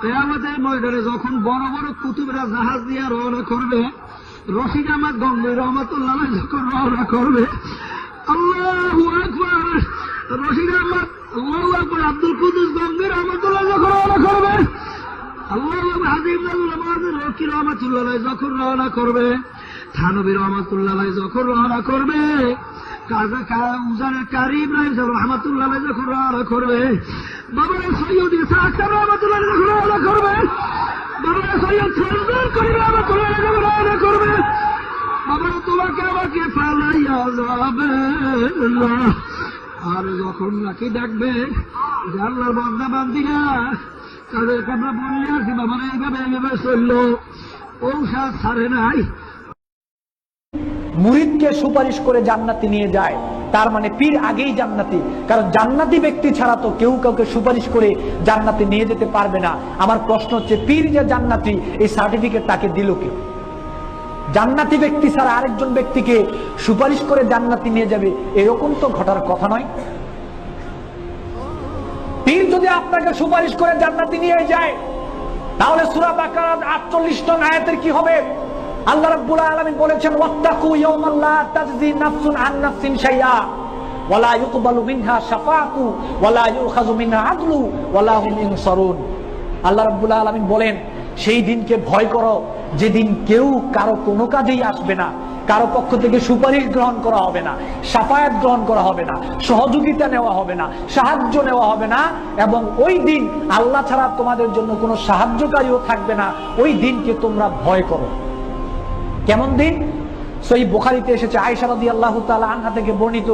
কেয়ামতের ময়দানে যখন বড় বড় কুতুবরা জাহাজ দিয়ে রওনা করবে রশিদ আহমদ গঙ্গি রহমতুল্লাহ যখন রওনা করবে, আল্লাহু রশিদ আহমদ, আল্লাহু আব্দুল কুদুস গঙ্গি রহমতুল্লাহ যখন রওনা করবে, আল্লাহ হাজিব রকি রহমতুল্লাহ যখন রওনা করবে, থানবী রহমতুল্লাহ যখন রওনা করবে উজানের কারিম রহমতুল্লাহ যখন রওনা করবে, বাবার সৈয়দ ইসা আক্তার রহমতুল্লাহ যখন রওনা করবে, বাবার সৈয়দ ফজল করিম রহমতুল্লাহ যখন রওনা করবে, বাবার তোমাকে আমাকে ফালাইয়া যাবে না। আর যখন নাকি ডাকবে আল্লাহর বন্দা বান্দিরা তাদেরকে আমরা বলে আসি, বাবার এইভাবে এইভাবে চলল ঔষধ ছাড়ে নাই মুরিদকে সুপারিশ করে জান্নাতি নিয়ে যায়। তার মানে পীর আগেই জান্নাতি। কারণ জান্নাতি ব্যক্তি ছাড়া তো কেউ কাউকে সুপারিশ করে জান্নাতি নিয়ে যেতে পারবে না। আমার প্রশ্ন হচ্ছে, পীর যে জান্নাতি, এই সার্টিফিকেট তাকে দিল কে? জান্নাতি ব্যক্তি ছাড়া আরেকজন ব্যক্তিকে সুপারিশ করে জান্নাতি নিয়ে যাবে, এরকম তো ঘটার কথা নয়। পীর যদি আপনাকে সুপারিশ করে জান্নাতি নিয়ে যায়, তাহলে সুরা বাকারাত আটচল্লিশ টন আয়াতের কি হবে? আল্লাহ রাব্বুল আলামিন বলেছেন, ওয়াত্তাকু ইয়াওমান লা তাজজি নাফসুন আন নাফসিন শাইআ ওয়ালা ইউকবালু মিনহা শাফাআতু ওয়ালা ইউখাযু মিনহা আদলু ওয়ালা হুম ইনসারুন। আল্লাহ রাব্বুল আলামিন বলেন, সেই দিনকে ভয় করো, যেদিন কেউ কারও কোনো কাজেই আসবে না, কারও পক্ষ থেকে সুপারিশ গ্রহণ করা হবে না, সাফায়াত গ্রহণ করা হবে না, সহযোগিতা নেওয়া হবে না, সাহায্য নেওয়া হবে না, এবং ওই দিন আল্লাহ ছাড়া তোমাদের জন্য কোনো সাহায্যকারীও থাকবে না, ওই দিনকে তোমরা ভয় করো। কেমন দিন? সই বোখারিতে এসেছে আয়সা রাদি আল্লাহ তাআলা আনহা থেকে বর্ণিত।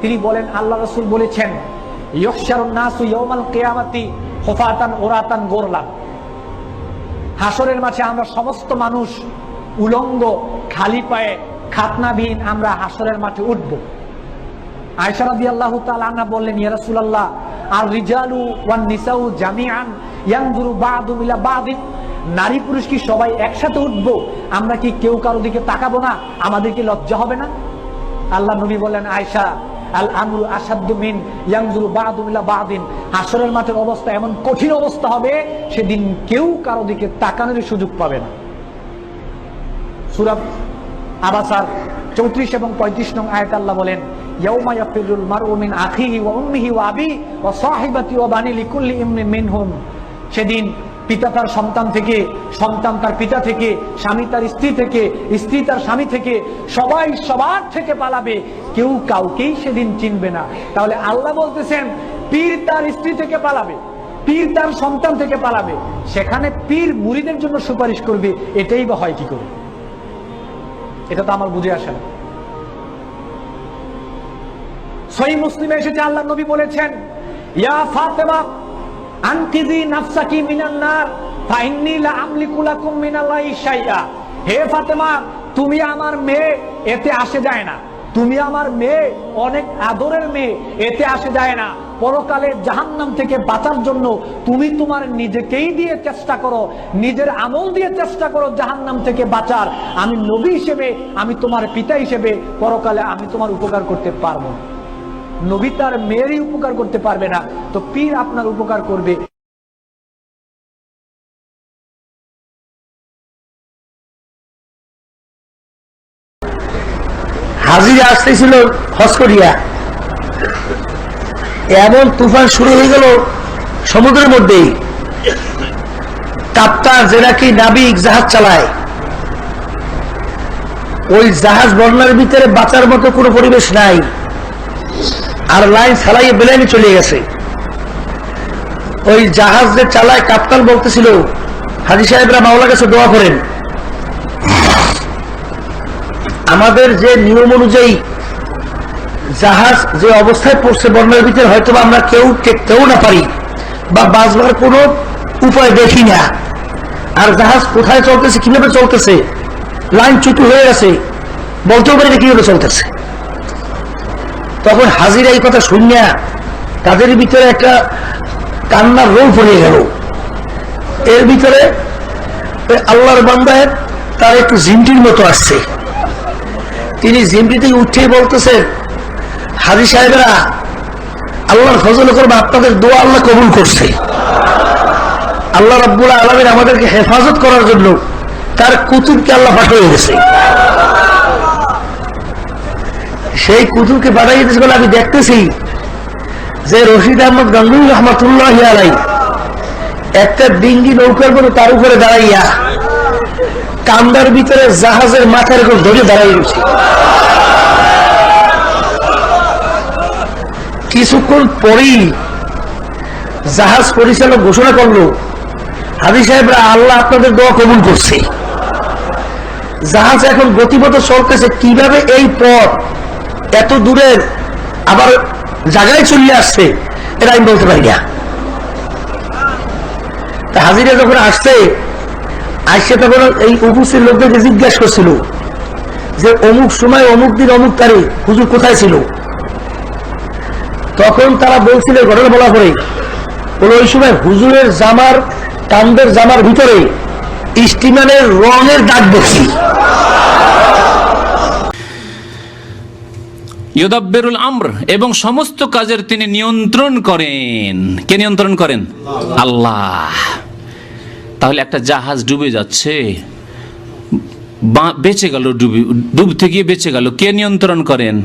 তিনি বলেন, আল্লাহ রসুল বলেছেন হাসরের আমরা সমস্ত মানুষ উলঙ্গ, খালি পায়ে আমরা হাসরের মাঠে ইয়া আর রিজালু ওয়ান নিসাউ বা'দিন। নারী পুরুষ কি সবাই একসাথে উঠবো? আমরা কি কেউ কারও দিকে তাকাবো না? আমাদের কি লজ্জা হবে না? আল্লাহ নবী বলেন আয়সা আল আমরু আসাদ্দু মিন ইয়ানজুরু বা'দুম ইলা হাসরের মাঠের অবস্থা এমন কঠিন অবস্থা হবে, সেদিন কেউ কারও দিকে তাকানোর সুযোগ পাবে না। সুরাত আবাসার চৌত্রিশ এবং পঁয়ত্রিশ নং আয়াত আল্লাহ বলেন সেদিন পিতা তার সন্তান থেকে, সন্তান তার পিতা থেকে, স্বামী তার স্ত্রী থেকে, স্ত্রী তার স্বামী থেকে, সবাই সবার থেকে পালাবে। কেউ কাউকেই সেদিন চিনবে না। তাহলে আল্লাহ বলতেছেন, পীর তার স্ত্রী থেকে পালাবে, পীর তার সন্তান থেকে পালাবে। সেখানে পীর মুরিদের জন্য সুপারিশ করবে, এটাই বা হয় কি করে? এটা তো আমার বুঝে আসে না। সহি মুসলিমে এসেছে আল্লাহ নবী বলেছেন, ইয়া ফাতেমা তুমি আমার মেয়ে, এতে আসে যায় না। তুমি আমার মেয়ে, অনেক আদরের মেয়ে, এতে আসে যায় না। পরকালে জাহান্নাম থেকে বাঁচার জন্য তুমি তোমার নিজেকেই দিয়ে চেষ্টা করো, নিজের আমল দিয়ে চেষ্টা করো জাহান্নাম থেকে বাঁচার। আমি নবী হিসেবে, আমি তোমার পিতা হিসেবে, পরকালে আমি তোমার উপকার করতে পারব। না। নবী তার মেয়েরই উপকার করতে পারবে না। তো পীর আপনার উপকার করবে। হাজিরা আসতেছিল হজ এমন তুফান শুরু হয়ে গেল সমুদ্রের মধ্যেই। কাপ্তান যে নাকি নাবিক জাহাজ চালায়। ওই জাহাজ বন্যার ভিতরে বাঁচার মতো কোনো পরিবেশ নাই। আর লাইন চালাইয়ে বেলাইনে চলে গেছে। ওই জাহাজ যে চালায় কাপ্তান বলতেছিল, হাজি সাহেবরা মাওলা কাছে দোয়া করেন। আমাদের যে নিয়ম অনুযায়ী জাহাজ যে অবস্থায় পড়ছে বন্যার ভিতরে হয়তো আমরা কেউ টেকতেও না পারি বা বাঁচবার কোনো উপায় দেখি না। আর জাহাজ কোথায় চলতেছে, কীভাবে চলতেছে? লাইন চুটু হয়ে গেছে। বলতেও পারি না কীভাবে চলতেছে। তখন হাজিরা এই কথা শুনিয়া তাদের ভিতরে একটা কান্নার রোল পড়িয়ে গেল। এর ভিতরে আল্লাহর বান্দায় তার একটু জিমটির মতো আসছে। তিনি জিমটি থেকে উঠেই বলতেছেন হাজি সাহেবেরা, আল্লাহর ফজল করবে, আপনাদের দোয়া আল্লাহ কবুল করছে। আল্লাহ রাব্বুল আলমিন আমাদেরকে হেফাজত করার জন্য তার কুতুবকে আল্লাহ পাঠিয়ে গেছে সেই কুতুবকে পাঠিয়ে গেছে বলে আমি দেখতেছি যে রশিদ আহমদ গাঙ্গুল রহমতুল্লাহ আলাই একটা ডিঙ্গি নৌকার মতো তার উপরে দাঁড়াইয়া কান্দার ভিতরে জাহাজের মাথার উপর ধরে দাঁড়াই কিছুক্ষণ পরেই জাহাজ পরিচালক ঘোষণা করল, হাজি সাহেবরা, আল্লাহ আপনাদের দোয়া কবুল করছে। জাহাজ এখন গতিমত চলতেছে, কীভাবে এই পথ এত দূরের আবার জায়গায় চলে আসছে, এটা আমি বলতে পারি না। তা হাজিরা যখন আসছে আসছে তখন এই উপস্থিত লোকদেরকে জিজ্ঞাসা করছিল যে, অমুক সময় অমুক দিন অমুক তারিখ, হুজুর কোথায় ছিল? তখন তারা বলছিল ঘটনা বলা পরে, বলে ওই সময় হুজুরের জামার কান্দের জামার ভিতরে স্টিমারের রঙের দাগ দেখছি ইউদাব্বেরুল আমর এবং সমস্ত কাজের তিনি নিয়ন্ত্রণ করেন। কে নিয়ন্ত্রণ করেন? আল্লাহ। তাহলে একটা জাহাজ ডুবে যাচ্ছে বেঁচে গেল, ডুবি ডুবতে গিয়ে বেঁচে গেল, কে নিয়ন্ত্রণ করেন?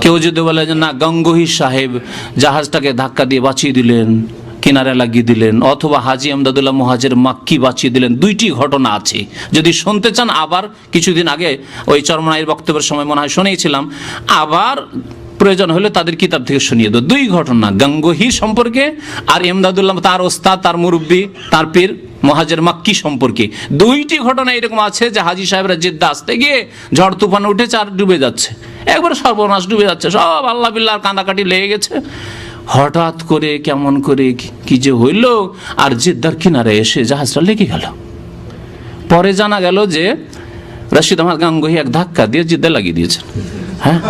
কেউ যদি বলে যে না, গঙ্গোহী সাহেব জাহাজটাকে ধাক্কা দিয়ে বাঁচিয়ে দিলেন। কিনারে লাগিয়ে দিলেন, অথবা হাজি আমদাদুল্লাহ মহাজের মাক্কি বাঁচিয়ে দিলেন, দুইটি ঘটনা আছে। যদি শুনতে চান, আবার কিছুদিন আগে ওই চরমনাইয়ের বক্তব্যের সময় মনে হয় শুনেছিলাম আবার প্রয়োজন হলে তাদের কিতাব থেকে শুনিয়ে দেবো দুই ঘটনা, গঙ্গোহী সম্পর্কে আর এমদাদুল্লাহ তার ওস্তাদ, তার মুরব্বী, তার পীর মহাজের মাক্কি সম্পর্কে। দুইটি ঘটনা এরকম আছে যে হাজি সাহেবরা জেদ্দা আসতে গিয়ে ঝড় তুফান উঠেছে আর ডুবে যাচ্ছে। একবার সর্বনাশ ডুবে যাচ্ছে। সব আল্লাহ বিল্লাহ কান্দাকাটি লেগে গেছে। হঠাৎ করে কেমন করে কি- যে হইল আর জেদ্দার কিনারে এসে জাহাজটা লেগে গেল। পরে জানা গেল যে রশিদ আহমদ গাঙ্গুহি এক ধাক্কা দিয়ে জিদ্দা লাগিয়ে দিয়েছেন। হ্যাঁ?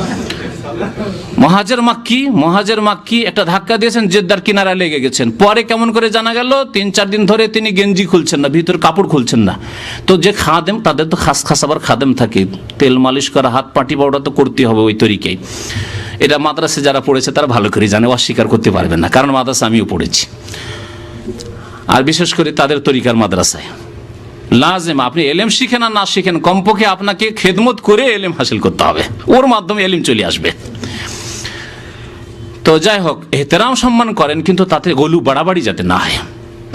মহাজের মাক্কি মহাজের মাক্কি একটা ধাক্কা দিয়েছেন, জেদ্দার কিনারা লেগে গেছেন। পরে কেমন করে জানা গেল, তিন চার দিন ধরে তিনি গেঞ্জি খুলছেন না, ভিতর কাপড় খুলছেন না। তো যে খাদেম, তাদের তো খাস খাস আবার খাদেম থাকে। তেল মালিশ করা, হাত পাটি পাউডার তো করতে হবে ওই তরিকায় এটা মাদ্রাসে যারা পড়েছে তারা ভালো করে জানে, অস্বীকার করতে পারবেন না। কারণ মাদ্রাসা আমিও পড়েছি। আর বিশেষ করে তাদের তরিকার মাদ্রাসায়। লাজেম, আপনি এলেম শিখেন আর না শিখেন, কমপক্ষে আপনাকে খেদমত করে এলেম হাসিল করতে হবে। ওর মাধ্যমে এলিম চলে আসবে। তো যাই হোক, এহতেরাম সম্মান করেন, কিন্তু তাতে গলু বাড়াবাড়ি যাতে না হয়।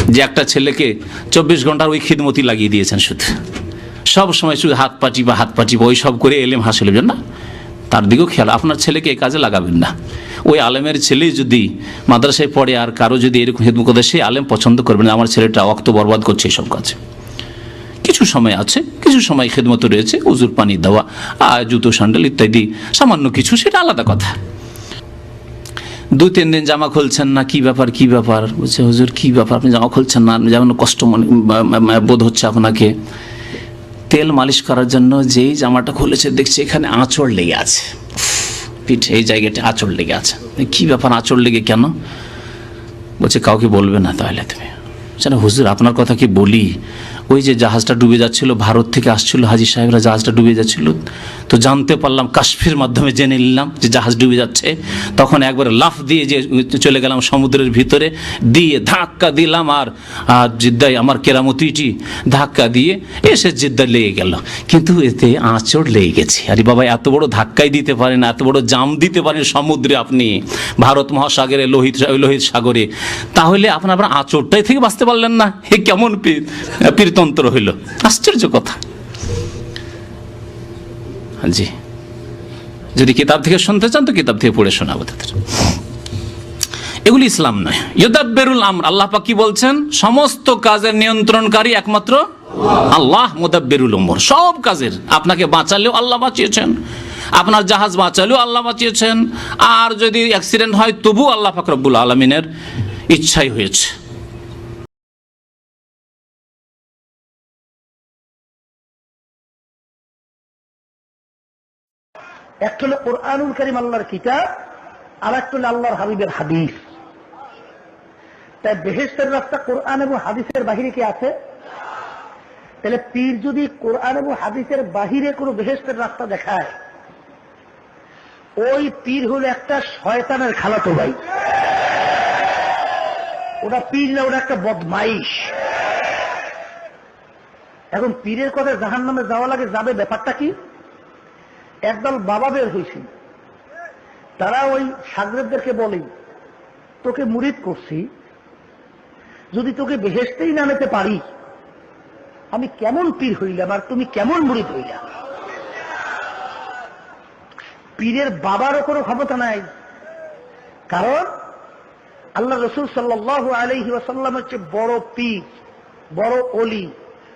যে একটা ছেলেকে চব্বিশ ঘণ্টার ওই খিদমতি লাগিয়ে দিয়েছেন শুধু। সব সময় শুধু হাত পাটি বা হাত পাটি বা ওই সব করে এলেম হাসিল হবে না। তার দিকেও খেয়াল। আপনার ছেলেকে এই কাজে লাগাবেন না। ওই আলেমের ছেলে যদি মাদ্রাসায় পড়ে আর কারও যদি এরকম হেদমত করে, সেই আলেম পছন্দ করবেন না। আমার ছেলেটা অক্ত বরবাদ করছে এইসব কাজে। কিছু সময় আছে, কিছু সময় খেদমত রয়েছে উজুর পানি দেওয়া আর জুতো, স্যান্ডেল ইত্যাদি, সামান্য কিছু, সেটা আলাদা কথা। দু তিন দিন জামা খুলছেন না, কি ব্যাপার কি ব্যাপার? বলছে, হুজুর, কি ব্যাপার? আপনি জামা খুলছেন না, যেমন কষ্ট মনে, বোধ হচ্ছে আপনাকে। তেল মালিশ করার জন্য যেই জামাটা খুলেছে, দেখছি এখানে আঁচড় লেগে আছে। পিঠে, এই জায়গাটা আঁচড় লেগে আছে। কি ব্যাপার আঁচড় লেগে কেন? বলছে, কাউকে বলবে না তাহলে তুমি। জানো, হুজুর, আপনার কথা কি বলি? ওই যে জাহাজটা ডুবে যাচ্ছিল, ভারত থেকে আসছিল হাজি সাহেবরা, জাহাজটা ডুবে যাচ্ছিল। তো জানতে পারলাম, কাশ্মীর মাধ্যমে জেনে নিলাম যে জাহাজ ডুবে যাচ্ছে। তখন একবার লাফ দিয়ে যে চলে গেলাম সমুদ্রের ভিতরে, দিয়ে ধাক্কা দিলাম আর জিদ্দায় আমার কেরামতিটি ধাক্কা দিয়ে এসে জিদ্দায় লেগে গেল। কিন্তু এতে আঁচড় লেগে গেছে। আরে বাবা, এত বড় ধাক্কাই দিতে পারেন এত বড় জাম দিতে পারেন সমুদ্রে আপনি, ভারত মহাসাগরে, লোহিত লোহিত সাগরে। তাহলে আপনার আপনার আঁচড়টাই থেকে বাঁচতে পারলেন না, হে কেমন পীর? পীরতন্ত্র হইল। আশ্চর্য কথা। জি। যদি কিতাব থেকে শুনতে চান, তো কিতাব থেকে পড়ে শোনাবো তাদের। এগুলি ইসলাম নয়। ইউদাব্বেরুল আমর, আল্লাহ পাক কি বলছেন? সমস্ত কাজের নিয়ন্ত্রণকারী একমাত্র আল্লাহ, মুদাব্বিরুল উমর। সব কাজের আপনাকে বাঁচালেও আল্লাহ বাঁচিয়েছেন। আপনার জাহাজ বাঁচালেও আল্লাহ বাঁচিয়েছেন। আর যদি অ্যাক্সিডেন্ট হয় তবু আল্লাহ পাক রব্বুল আলমিনের ইচ্ছাই হয়েছে। একটা হলো কোরআনুল করিম আল্লাহর কিতাব, আর একটা হলো আল্লাহর হাবিবের হাদিস। তাই বেহেস্তের রাস্তা কোরআন এবং হাদিসের বাহিরে কি আছে? তাহলে পীর যদি কোরআন এবং হাদিসের বাহিরে কোনো বেহেস্তের রাস্তা দেখায়, ওই পীর হলো একটা শয়তানের খালাতো ভাই। ওটা পীর না, ওটা একটা বদমাইশ। এখন পীরের কথা জাহান নামে যাওয়া লাগে যাবে ব্যাপারটা কি? একদল বাবা বের হয়েছে তারা ওই সাগরেদদেরকে বলে, তোকে মুরিদ করছি। যদি তোকে বেহেসতেই নামেতে পারি, আমি কেমন পীর হইলাম আর তুমি কেমন মুরিদ হইলাম পীরের বাবারও কোনো ক্ষমতা নাই। কারণ আল্লাহ রসুল সাল্লাহ আলহি ওয়াসাল্লাম হচ্ছে বড় পীর, বড় অলি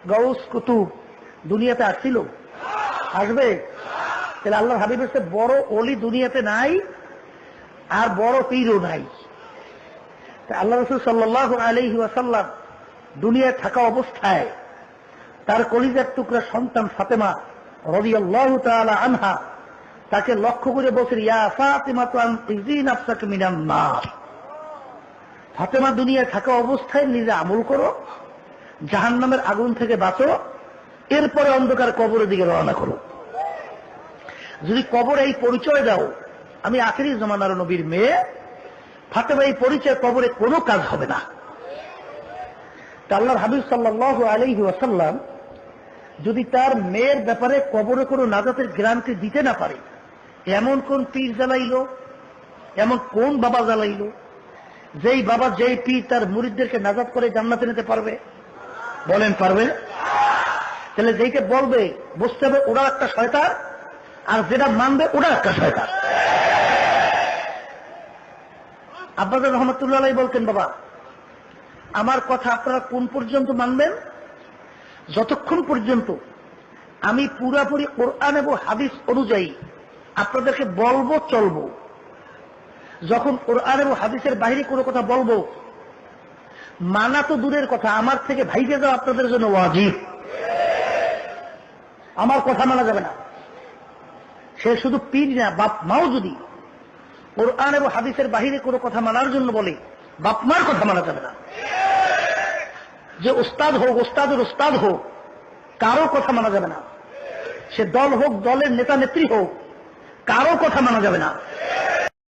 গৌস কুতুব দুনিয়াতে আসছিল আসবে? তাহলে আল্লাহ হাবিব হচ্ছে বড় অলি দুনিয়াতে নাই, আর বড় পীরও নাই। আল্লাহ রসুল সাল্লাহ আলহি ওয়াসাল্লাম দুনিয়ায় থাকা অবস্থায় তার কলিজার টুকরা সন্তান ফাতেমা রবি আনহা তাকে লক্ষ্য করে বলছেন, ইয়া ফাতেমা দুনিয়ায় থাকা অবস্থায় নিজে আমল করো জাহান নামের আগুন থেকে বাঁচো, এরপরে অন্ধকার কবরের দিকে রওনা করো। যদি কবরে এই পরিচয় দাও, আমি আখেরি জমানার নবীর মেয়ে, ফাতেমা এই পরিচয় কবরে কোনো কাজ হবে না। তা আল্লাহর হাবিব সাল্লাহ আলহি ওয়াসাল্লাম যদি তার মেয়ের ব্যাপারে কবরে কোনো নাজাতের গ্রান্তি দিতে না পারে, এমন কোন পীর জ্বালাইল, এমন কোন বাবা জ্বালাইল, যেই বাবা যেই পীর তার মুরিদদেরকে নাজাত করে জান্নাতে নিতে পারবে? বলেন, পারবে? তাহলে যেইকে বলবে, বুঝতে হবে ওরা একটা শয়তান আর যেটা মানবে, ওটা একটা শয়তান। আব্বাদ রহমতুল্লাহ বলতেন, বাবা, আমার কথা আপনারা কোন পর্যন্ত মানবেন? যতক্ষণ পর্যন্ত আমি পুরাপুরি কোরআন এবং হাদিস অনুযায়ী আপনাদেরকে বলব, চলবো, যখন কোরআন এবং হাদিসের বাইরে কোনো কথা বলব, মানা তো দূরের কথা, আমার থেকে ভাইকে যাওয়া আপনাদের জন্য ওয়াজিব। আমার কথা মানা যাবে না। সে শুধু পীর না, বাপ মাও যদি কোরআন এবং হাদিসের বাহিরে কোনো কথা মানার জন্য বলে, বাপ মার কথা মানা যাবে না। যে উস্তাদ হোক, উস্তাদের উস্তাদ হোক, কারও কথা মানা যাবে না। সে দল হোক, দলের নেতা নেত্রী হোক, কারও কথা মানা যাবে না।